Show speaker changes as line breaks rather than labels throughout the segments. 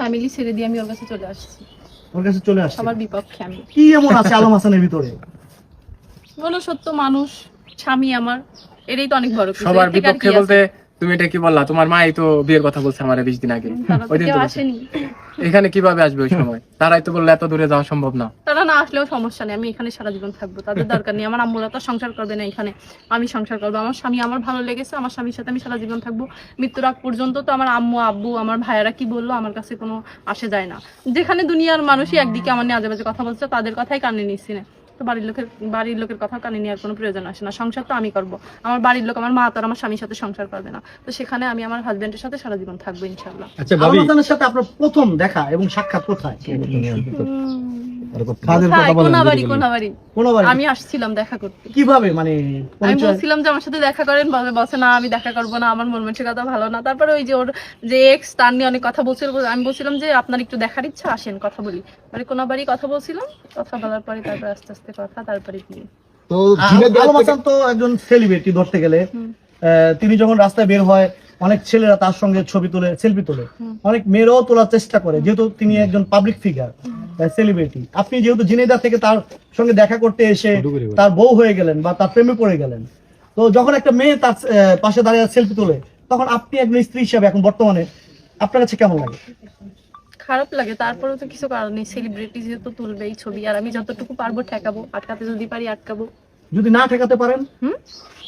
Family ছেড়ে দিয়ে আমি ওর কাছে চলে আসছি।
ওর কাছে চলে আসছি?
সবার বিপক্ষে আমি।
কি এমন আছে আলম হাসানের ভিতরে?
বলো সত্য মানুষ স্বামী আমার এটাই তো অনেক বড়
সবার বিপক্ষে বলতে তুমি এটা কি বললা? তোমার মাই তো বিয়ের কথা বলছে আমার বিশ দিন আগে। ওই দিন তো বলছে।
আসেনি।
এখানে কীভাবে আসবে ওই সময়? তারাই তো বললে এত দূরে যাওয়া সম্ভব না।
তারা না আসলেও সমস্যা নেই আমি এখানে সারা জীবন থাকব তাদের দরকার নেই। আমার আম্মুরা তো সংসার করবে না এখানে আমি সংসার করব। আমার স্বামী আমার ভালো লেগেছে আমার স্বামীর সাথে আমি সারা জীবন থাকব। মৃত্যুর আগ পর্যন্ত তো আমার আম্মু আব্বু আমার ভাইয়েরা কি বলল আমার কাছে কোনো আসে যায় না। যেখানে দুনিয়ার মানুষই একদিকে আমার নিয়ে আজে বাজে কথা বলছে তাদের কথাই কানে নিচ্ছি না তো বাড়ির লোকের বাড়ির লোকের কথা কানে নেওয়ার কোনো প্রয়োজন আসে না। সংসার তো আমি করব। আমার বাড়ির লোক আমার মা তো আর আমার স্বামীর সাথে সংসার করবে না। তো সেখানে আমি আমার হাজবেন্ডের সাথে সারা জীবন থাকব ইনশাল্লাহ
আচ্ছা
সাথে আপনার প্রথম দেখা এবং সাক্ষাৎ কোথায়?
কাজের কথা বলেন
কোনাবাড়ি
যদি
কোনাবাড়ি আমি আসছিলাম দেখা করতে।
কীভাবে? মানে
আমি বলছিলাম যে আমার সাথে দেখা করেন বলে বলছে না আমি দেখা করব না আমার মন মানসিকতা ভালো না। তারপরে ওই যে ওর যে এক্স তার নিয়ে অনেক কথা বলছিল। আমি বলছিলাম যে আপনার একটু দেখার ইচ্ছা আসেন কথা বলি। মানে কোনো বাড়ি কথা বলছিলাম? কথা বলার পরে তারপরে আস্তে আস্তে কথা তারপরে বিয়ে
তো
আ- আলম হাসান তো একজন সেলিব্রিটি ধরতে গেলে। আহ, তিনি যখন রাস্তায় বের হয় অনেক ছেলেরা তার সঙ্গে ছবি তুলে সেলফি তোলে। অনেক মেয়েরাও তোলার চেষ্টা করে যেহেতু তিনি একজন পাবলিক ফিগার সেলিব্রিটি আপনি যেহেতু জিনেদা থেকে তার সঙ্গে দেখা করতে এসে। তার বউ হয়ে গেলেন বা তার প্রেমে পড়ে গেলেন তো যখন একটা মেয়ে তার আহ, পাশে দাঁড়িয়ে সেলফি তোলে তখন আপনি একজন স্ত্রী হিসাবে এখন বর্তমানে আপনার কাছে কেমন লাগে?
খারাপ লাগে তারপরেও তো কিছু কারণ নেই। সেলিব্রিটি যেহেতু তুলবে এই ছবি আর আমি যতটুকু পারব ঠেকাবো আটকাতে যদি পারি আটকাবো।
যদি না ঠেকাতে পারেন?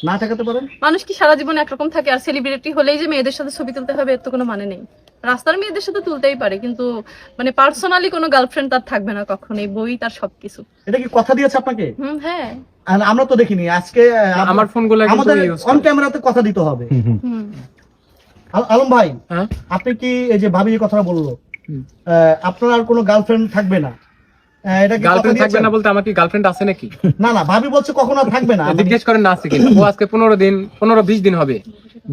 না ঠেকাতে পারেন?
মানুষ কি সারা জীবন একরকম থাকে আর সেলিব্রিটি হলেই যে মেয়েদের সাথে ছবি তুলতে হবে এর তো কোনো মানে নেই। রাস্তার মেয়েদের সাথে তুলতেই পারে কিন্তু মানে পার্সোনালি কোনো গার্লফ্রেন্ড তার থাকবে না কখনোই বই তার সবকিছু।
এটা কি কথা দিয়েছে আপনাকে?
হুম হ্যাঁ।
আর আমরা তো দেখিনি আজকে
আমার ফোনগুলো কিন্তু
আমাদের অন ক্যামেরাতে কথা দিতে হবে। আলম ভাই
হ্যাঁ?
আপনি কি এই যে ভাবি যে কথাটা বলল আহ, আপনার আর কোনো গার্লফ্রেন্ড থাকবে না? এটা কি
গার্লফ্রেন্ড থাকবে না বলতে আমার কি গার্লফ্রেন্ড আছে নাকি?
না না ভাবি বলছে কখনো থাকবে না
জিজ্ঞেস করেন না আছে কিনা ও আজকে পনেরো দিন পনেরো বিশ দিন হবে।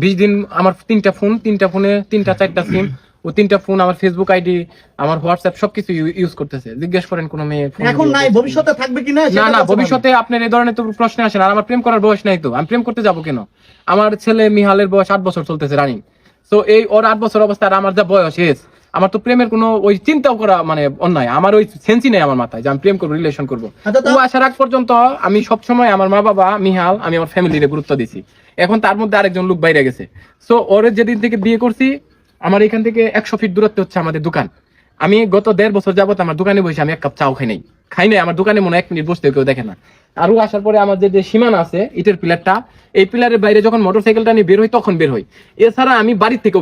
বিশ দিন আমার তিনটা ফোন তিনটা ফোনে তিনটা চারটা সিম ও তিনটা ফোন আমার ফেসবুক আইডি আমার হোয়াটসঅ্যাপ সবকিছু ইউজ করতেছে। জিজ্ঞেস করেন কোনো মেয়ে
এখন নাই ভবিষ্যতে থাকবে
না ভবিষ্যতে আপনার এই ধরনের তো প্রশ্ন আসে না। আর আমার প্রেম করার বয়স নাই তো। আমি প্রেম করতে যাব কেন? আমার ছেলে মিহালের বয়স আট বছর চলতেছে রানিং তো এই ওর আট বছর অবস্থা আর আমার যা বয়স এস আমার তো প্রেমের কোনো ওই চিন্তাও করা মানে অন্যায়। আমার ওই সেন্সই নেই আমার মাথায় যে আমি প্রেম করব রিলেশন করব।
আচ্ছা,
ও আসার আগ পর্যন্ত আমি সবসময় আমার মা বাবা মিহাল আমি আমার ফ্যামিলির গুরুত্ব দিছি। এখন তার মধ্যে আরেকজন লোক বাইরে গেছে। সো ওর যেদিন থেকে বিয়ে করছি আমার এখান থেকে একশো ফিট দূরত্ব হচ্ছে আমাদের দোকান। আমি গত দেড় বছর যাবত আমার দোকানে বসে আমি এক কাপ চাও খাই নাই। খাই নাই আমার দোকানে মনে এক মিনিট বসতে কেউ দেখে না। আরও আসার পরে আমার যে যে সীমানা আছে ইটের পিলারটা এই পিলারের বাইরে যখন মোটরসাইকেলটা নিয়ে বের হই তখন বের হই। এছাড়া আমি বাড়ির থেকেও